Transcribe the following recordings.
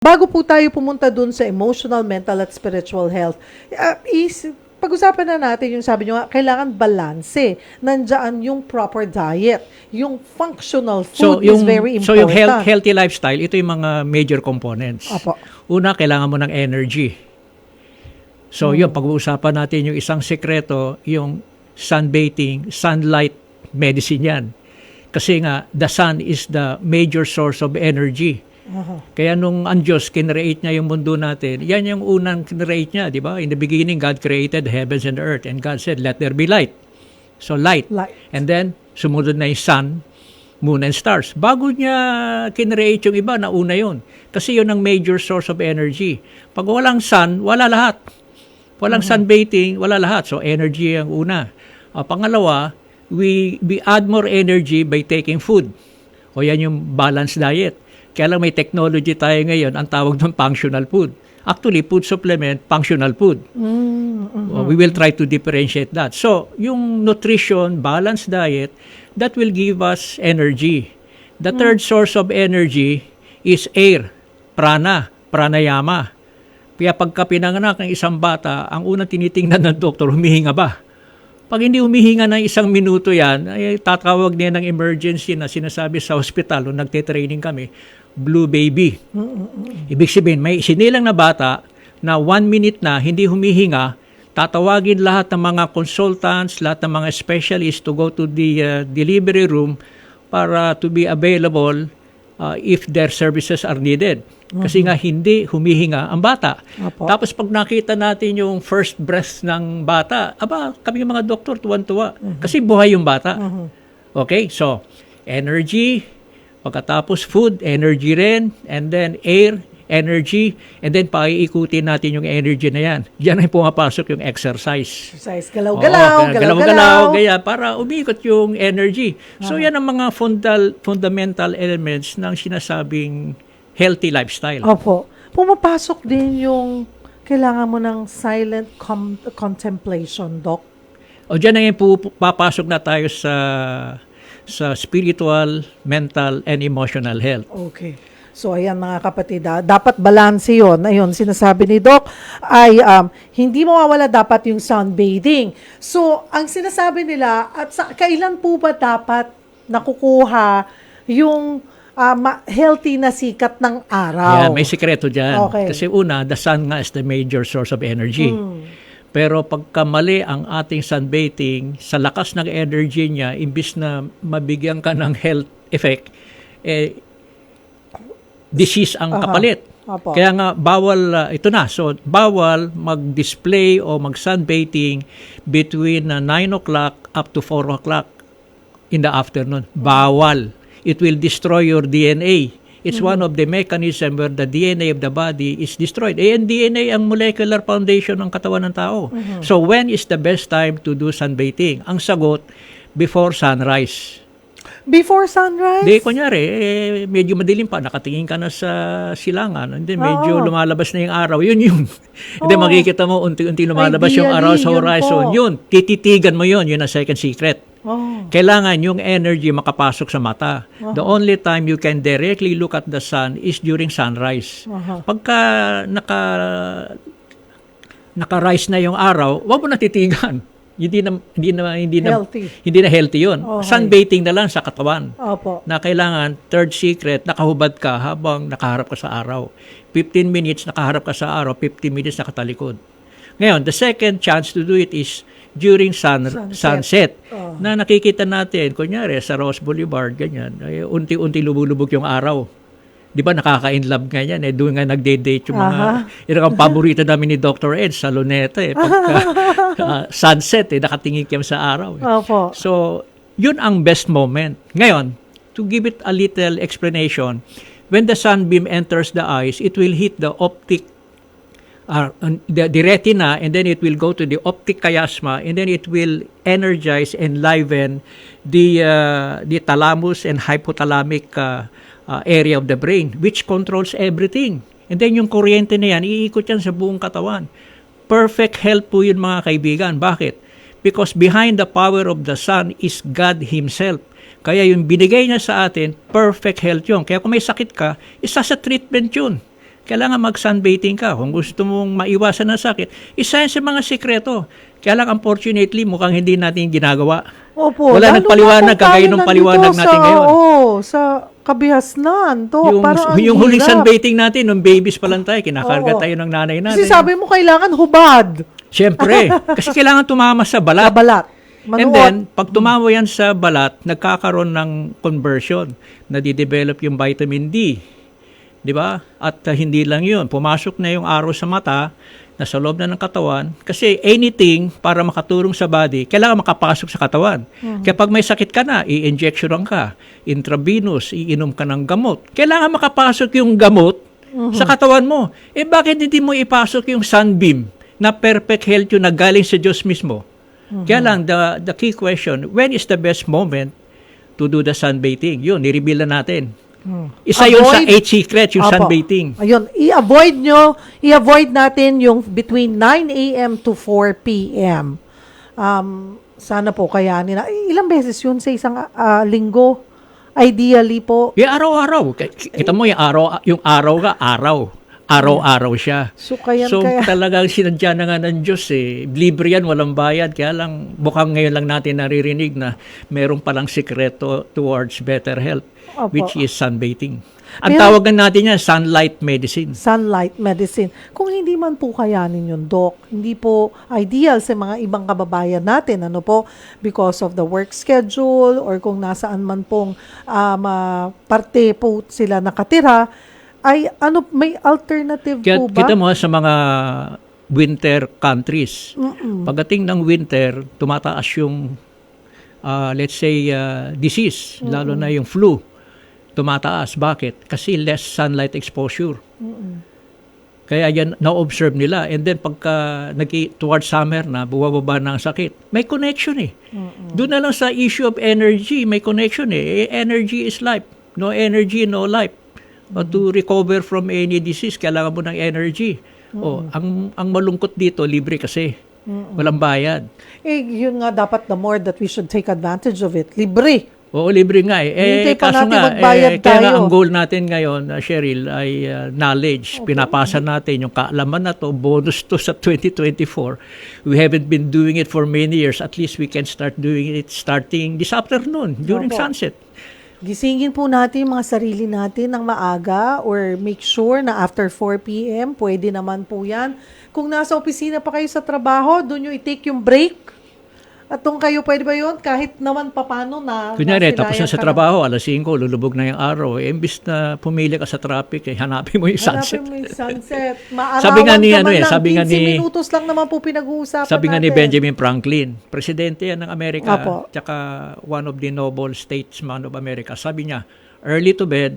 Bago po tayo pumunta dun sa emotional, mental at spiritual health, uh, is pag-usapan na natin yung sabi nyo, nga, kailangan balanse. Nandyan yung proper diet. Yung functional food is very so important. yung health, healthy lifestyle, ito yung mga major components. Apo. Una, kailangan mo ng energy. So Hmm. yun, pag-uusapan natin yung isang sekreto, yung sunbathing, sunlight medicine yan. Kasi nga, the sun is the major source of energy. Kaya nung ang Diyos, kinreate niya yung mundo natin, yan yung unang kinreate niya, di ba? In the beginning, God created heavens and earth. And God said, let there be light. So light. Light. And then, sumunod na yung sun, moon, and stars. Bago niya kinreate yung iba, nauna yun. Kasi yun ang major source of energy. Pag walang sun, wala lahat. Walang sunbathing, wala lahat. So, energy ang una. Ah, pangalawa, we, we add more energy by taking food. O yan yung balanced diet. Kaya lang may technology tayo ngayon, ang tawag doon functional food. Actually, food supplement, functional food. Mm, Uh, we will try to differentiate that. So, yung nutrition, balanced diet, that will give us energy. The third source of energy is air, prana, pranayama. Kaya pagka pinanganak ng isang bata, ang unang tinitingnan ng doktor, humihinga ba? Pag hindi humihinga ng isang minuto yan, ay tatawag niya ng emergency na sinasabi sa hospital, nung nagte-training kami, blue baby. Ibig sabihin, may sinilang na bata na one minute na hindi humihinga, tatawagin lahat ng mga consultants, lahat ng mga specialists to go to the uh, delivery room para to be available uh, if their services are needed. Kasi nga hindi humihinga ang bata. Apo. Tapos pag nakita natin yung first breath ng bata, aba, kami yung mga doktor tuwan-tuwa. Kasi buhay yung bata. Okay, so energy, pagkatapos food, energy rin, and then air, energy, and then paiikutin natin yung energy na yan. Diyan ay pumapasok yung exercise. Exercise. Galaw-galaw, galaw-galaw. gaya para umikot yung energy. So yan ang mga fundal, fundamental elements ng sinasabing healthy lifestyle. Opo. Pumapasok din yung kailangan mo ng silent com- contemplation, Doc. O dyan na yung pu- papasok na tayo sa sa spiritual, mental, and emotional health. Okay. So, ayan mga kapatid, ah, dapat balanse yun. Ayun, sinasabi ni Doc ay um, hindi mawawala dapat yung sunbathing. So, ang sinasabi nila, at sa, kailan po ba dapat nakukuha yung ma- healthy na sikat ng araw? Yeah, may sikreto dyan. Okay. Kasi una, the sun nga is the major source of energy. Pero pagka mali ang ating sunbathing, sa lakas ng energy niya, imbis na mabigyan ka ng health effect, eh, disease ang kapalit. Apo. Kaya nga, bawal, uh, ito na, so bawal mag-display o mag-sunbathing between uh, 9 o'clock up to 4 o'clock in the afternoon. Bawal. It will destroy your DNA. It's one of the mechanism where the DNA of the body is destroyed. Eh, ang DNA ang molecular foundation ng katawan ng tao. So, when is the best time to do sunbathing? Ang sagot, before sunrise. Before sunrise? Di, kunyari, eh, medyo madilim pa, nakatingin ka na sa silangan, and then medyo Oo. lumalabas na yung araw, yun yun. Hindi, makikita mo, unti-unti lumalabas yung araw Ideally, sa yun horizon. po. Yun, tititigan mo yun, yun ang second secret. Oh. Kailangan yung energy makapasok sa mata. The only time you can directly look at the sun is during sunrise. Aha. Pagka naka naka-rise na yung araw, wag mo na titigan. Hindi na hindi na hindi na Healthy. hindi na healthy 'yun. Okay. Sunbathing na lang sa katawan Opo. na kailangan, third secret, nakahubad ka habang nakaharap ka sa araw. 15 minutes nakaharap ka sa araw, 15 minutes nakatalikod. Ngayon, the second chance to do it is during sun, Sunset. sunset. Oh. Na nakikita natin, kunyari sa Rose Boulevard, ganyan, ay unti-unti lumulubog yung araw. Di ba nakaka-inlove nga yan eh. Doon nga nagde-date yung mga, Aha. yun ang paborito namin ni Dr. Ed sa Luneta eh. Pagka ah, sunset eh, nakatingin kami sa araw eh. Opo. So, yun ang best moment. Ngayon, to give it a little explanation, when the sunbeam enters the eyes, it will hit the optic uh, the, the retina and then it will go to the optic chiasma and then it will energize and liven the uh, the thalamus and hypothalamic uh, uh, area of the brain which controls everything. And then yung kuryente na yan, iikot yan sa buong katawan. Perfect health po yun mga kaibigan. Bakit? Because behind the power of the sun is God Himself. Kaya yung binigay niya sa atin, perfect health yun. Kaya kung may sakit ka, isa sa treatment yun. Kailangan mag-sunbathing ka. Kung gusto mong maiwasan ng sakit, isa yan sa mga sikreto. Kaya lang, unfortunately, mukhang hindi natin ginagawa. Opo. Wala lalo nang paliwanag na kagaya nandito paliwanag sa, natin ngayon. Oo, sa kabihasnan. To, yung, parang ang yung huling sunbathing natin, nung babies pa lang tayo, kinakarga Oo. tayo ng nanay natin. Kasi sabi mo, kailangan hubad. Siyempre, kasi kailangan tumama sa balat. Kabalat. And Manuot. then, pag tumama yan sa balat, nagkakaroon ng conversion. Nadidevelop yung vitamin D. Di ba? At uh, hindi lang yun. Pumasok na yung araw sa mata, nasa loob na ng katawan. Kasi anything para makatulong sa body, kailangan makapasok sa katawan. Kaya pag may sakit ka na, i-injectionan ka. Intravenous, iinom ka ng gamot. Kailangan makapasok yung gamot sa katawan mo. Eh bakit hindi mo ipasok yung sunbeam na perfect health yun na galing sa Diyos mismo? Kaya lang, the, the key question, when is the best moment to do the sunbathing? Yun, nireveal na natin. Isa yun sa Avoid- eight secrets, yung Opo. sunbathing. Ayun, i-avoid nyo, i-avoid natin yung between 9 a.m. to 4 p.m. Um, sana po kayanin na. Ilang beses yun sa isang ah, linggo? Ideally po. Yung araw-araw. Kita mo yung araw, yung araw ka, araw. Araw-araw siya. So, kaya, So kaya, talagang sinadya na nga ng Diyos eh. Libre yan, walang bayad. Kaya lang, bukang ngayon lang natin naririnig na meron palang sikreto towards better health, Opo. which is sunbathing. Ang Pero- tawagan natin yan, sunlight medicine. sunlight medicine. Kung hindi man po kayanin yun, Doc, hindi po ideal sa mga ibang kababayan natin, ano po, because of the work schedule or kung nasaan man pong um, ah, parte po sila nakatira, ay ano, may alternative Kaya po ba? kita mo sa mga winter countries, pagdating ng winter, tumataas yung, ah, let's say, ah, disease, lalo na yung flu. Tumataas. Bakit? Kasi less sunlight exposure. Kaya yan na-observe nila. And then pagka nag towards summer na, buwababa na ang sakit. May connection eh. Doon na lang sa issue of energy, may connection eh. Eh, Energy is life. No energy, no life. But to recover from any disease, kailangan mo ng energy. Oh, ang ang malungkot dito, libre kasi. Walang bayad. Eh, yun nga dapat the more that we should take advantage of it. Libre. Oo, libre nga eh. Hintay Eh, pa kaso natin nga, magbayad eh, kaya tayo. ang goal natin ngayon, uh, Cheryl, ay uh, knowledge. Pinapasa natin yung kaalaman na to, bonus to sa 2024. We haven't been doing it for many years. At least we can start doing it starting this afternoon, during Opo. sunset. Gisingin po natin mga sarili natin ng maaga or make sure na after 4 p.m. pwede naman po yan. Kung nasa opisina pa kayo sa trabaho, doon nyo i-take yung break. At kung kayo pwede ba yun, kahit naman papano na Kunyari, tapos na sa trabaho, alas 5, lulubog na yung araw. Eh, imbis na pumili ka sa traffic, eh, hanapin mo yung sunset. Hanapin mo yung sunset. Maarawan Sabi nga ni, ano eh, sabi nga 15 ni- minutos lang naman po pinag-uusapan Sabi nga ni natin. Benjamin Franklin, presidente yan ng Amerika, Apo. tsaka one of the noble statesmen of America. Sabi niya, early to bed,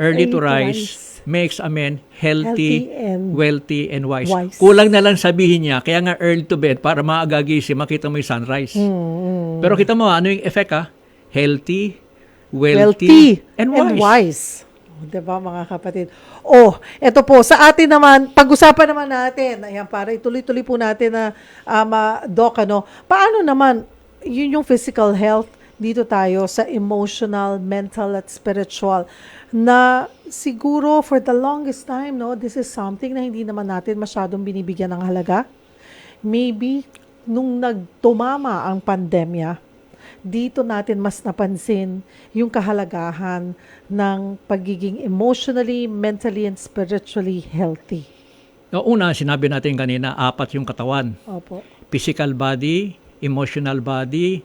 early, to rise, makes a man healthy, Healthy and wealthy, and wise. wise. Kulang na lang sabihin niya, kaya nga early to bed, para maagagising, makita mo yung sunrise. Hmm, Pero kita mo, ano yung effect ha? Healthy, wealthy wealthy, and wise. wise. Diba mga kapatid? Oh, eto po, sa atin naman, pag-usapan naman natin, ayan, para ituloy-tuloy po natin na, um, ah, Doc, ano, paano naman, yun yung physical health, dito tayo sa emotional, mental, at spiritual, na siguro for the longest time, no, this is something na hindi naman natin masyadong binibigyan ng halaga. Maybe, nung nagtumama ang pandemya, dito natin mas napansin yung kahalagahan ng pagiging emotionally, mentally, and spiritually healthy. No, una, sinabi natin kanina, apat yung katawan. Opo. physical body, emotional body,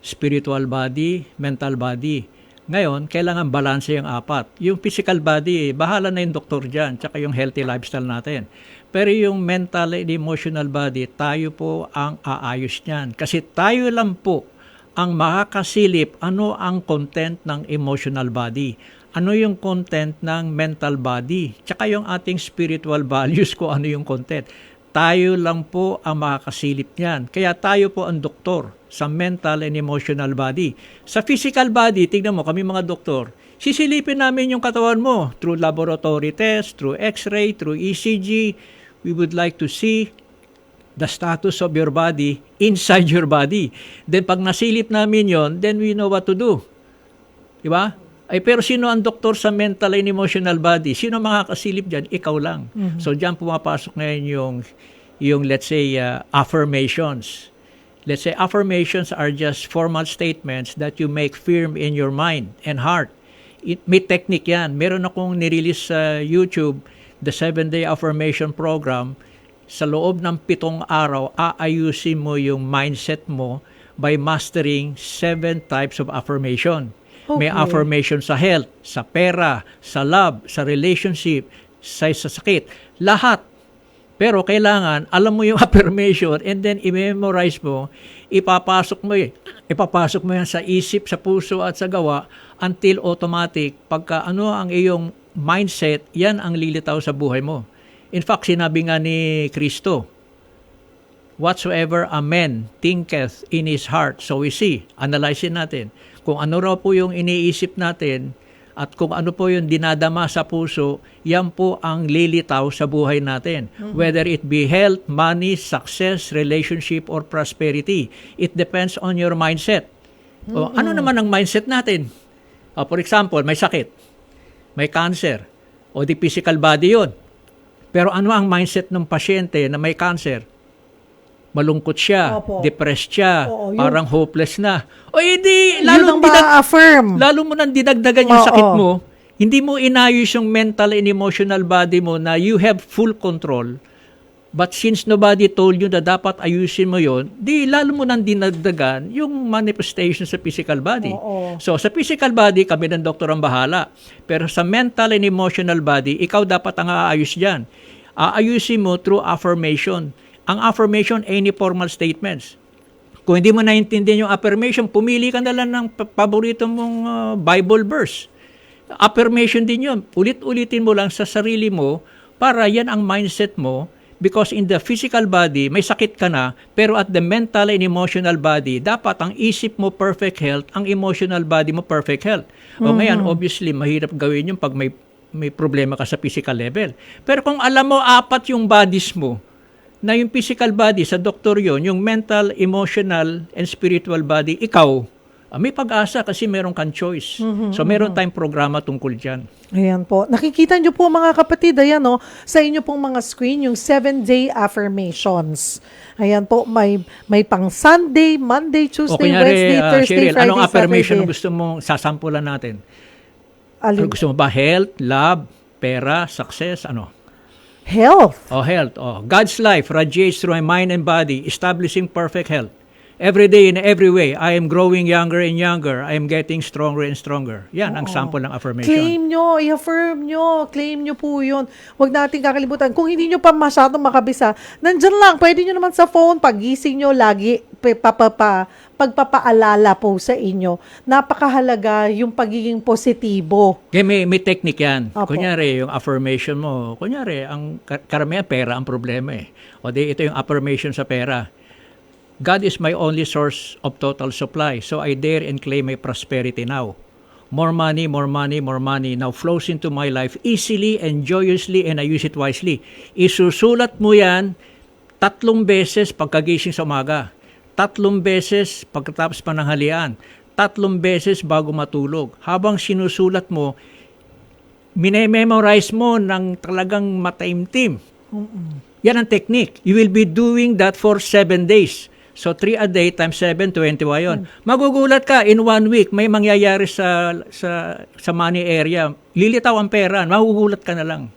spiritual body, mental body. Ngayon, kailangan balanse yung apat. Yung physical body, bahala na yung doktor dyan, tsaka yung healthy lifestyle natin. Pero yung mental and emotional body, tayo po ang aayos niyan. Kasi tayo lang po ang makakasilip ano ang content ng emotional body. Ano yung content ng mental body. Tsaka yung ating spiritual values ko ano yung content. Tayo lang po ang makakasilip niyan. Kaya tayo po ang doktor sa mental and emotional body. Sa physical body, tingnan mo, kami mga doktor, sisilipin namin yung katawan mo through laboratory test, through x-ray, through ECG. We would like to see the status of your body inside your body. Then pag nasilip namin yon, then we know what to do. Di ba? Ay pero sino ang doktor sa mental and emotional body? Sino makakasilip diyan? Ikaw lang. So diyan pumapasok ngayon yung yung let's say uh, affirmations. Let's say affirmations are just formal statements that you make firm in your mind and heart. It, may technique yan. Meron akong nirelease sa YouTube, the 7-day affirmation program. Sa loob ng pitong araw, aayusin mo yung mindset mo by mastering seven types of affirmation. May Okay. affirmation sa health, sa pera, sa love, sa relationship, sa, sa sakit. Lahat. Pero kailangan, alam mo yung affirmation and then i-memorize mo, ipapasok mo eh. Ipapasok mo yan sa isip, sa puso at sa gawa until automatic, pagka ano ang iyong mindset, yan ang lilitaw sa buhay mo. In fact, sinabi nga ni Kristo, Whatsoever a man thinketh in his heart, so we see. Analyzein natin. Kung ano raw po yung iniisip natin at kung ano po yung dinadama sa puso, yan po ang lilitaw sa buhay natin. Whether it be health, money, success, relationship, or prosperity. It depends on your mindset. O, ano naman ang mindset natin? O, for example, may sakit, may cancer, o di physical body yon. Pero ano ang mindset ng pasyente na may cancer? Malungkot siya, Opo. depressed siya, Oo, yun. parang hopeless na. O Yun lalo ang ma-affirm. lalo mo nang dinagdagan yung Oo. sakit mo, hindi mo inayos yung mental and emotional body mo na you have full control. But since nobody told you na dapat ayusin mo yon, di lalo mo nang dinagdagan yung manifestation sa physical body. Oo. So sa physical body, kami ng doktor ang bahala. Pero sa mental and emotional body, ikaw dapat ang aayos dyan. Aayusin mo through affirmation. Ang affirmation, any formal statements. Kung hindi mo naintindihan yung affirmation, pumili ka na lang ng pa- paborito mong uh, Bible verse. Affirmation din yun. Ulit-ulitin mo lang sa sarili mo para yan ang mindset mo because in the physical body, may sakit ka na, pero at the mental and emotional body, dapat ang isip mo perfect health, ang emotional body mo perfect health. O ngayon, obviously, mahirap gawin yun pag may may problema ka sa physical level. Pero kung alam mo apat yung bodies mo, na yung physical body sa doktor yon, yung mental, emotional, and spiritual body, ikaw, ah, may pag-asa kasi meron kang choice. So meron tayong programa tungkol dyan. Ayan po. Nakikita nyo po mga kapatid, ayan o, sa inyo pong mga screen, yung 7-day affirmations. Ayan po, may may pang Sunday, Monday, O Tuesday, kunyari, Wednesday, ah, Thursday, Cheryl, Friday, anong affirmation Saturday. gusto mong sasampulan natin? Alin? Gusto mo ba? Health, love, pera, success, ano? Health. Oh, health. Oh, God's life radiates through my mind and body, establishing perfect health. Every day in every way, I am growing younger and younger. I am getting stronger and stronger. Yan ang sample ng affirmation. Claim nyo, i-affirm nyo, claim nyo po yun. Huwag natin kakalimutan. Kung hindi nyo pa masyadong makabisa, nandyan lang, pwede nyo naman sa phone, pagising nyo, lagi pa, pa, pa, pa- pagpapaalala po sa inyo. Napakahalaga yung pagiging positibo. Kaya may, may technique yan. Opo. Kunyari, yung affirmation mo, kunyari, ang kar- karamihan pera ang problema eh. O di, ito yung affirmation sa pera. God is my only source of total supply, so I dare and claim my prosperity now. More money, more money, more money now flows into my life easily and joyously and I use it wisely. Isusulat mo yan tatlong beses pagkagising sa umaga, tatlong beses pagkatapos pananghalian, tatlong beses bago matulog. Habang sinusulat mo, mine-memorize mo ng talagang mataimtim. Yan ang technique. You will be doing that for seven days. So, 3 a day times 7, 21 yun. Magugulat ka, in one week, may mangyayari sa, sa, sa money area. Lilitaw ang pera. Magugulat ka na lang.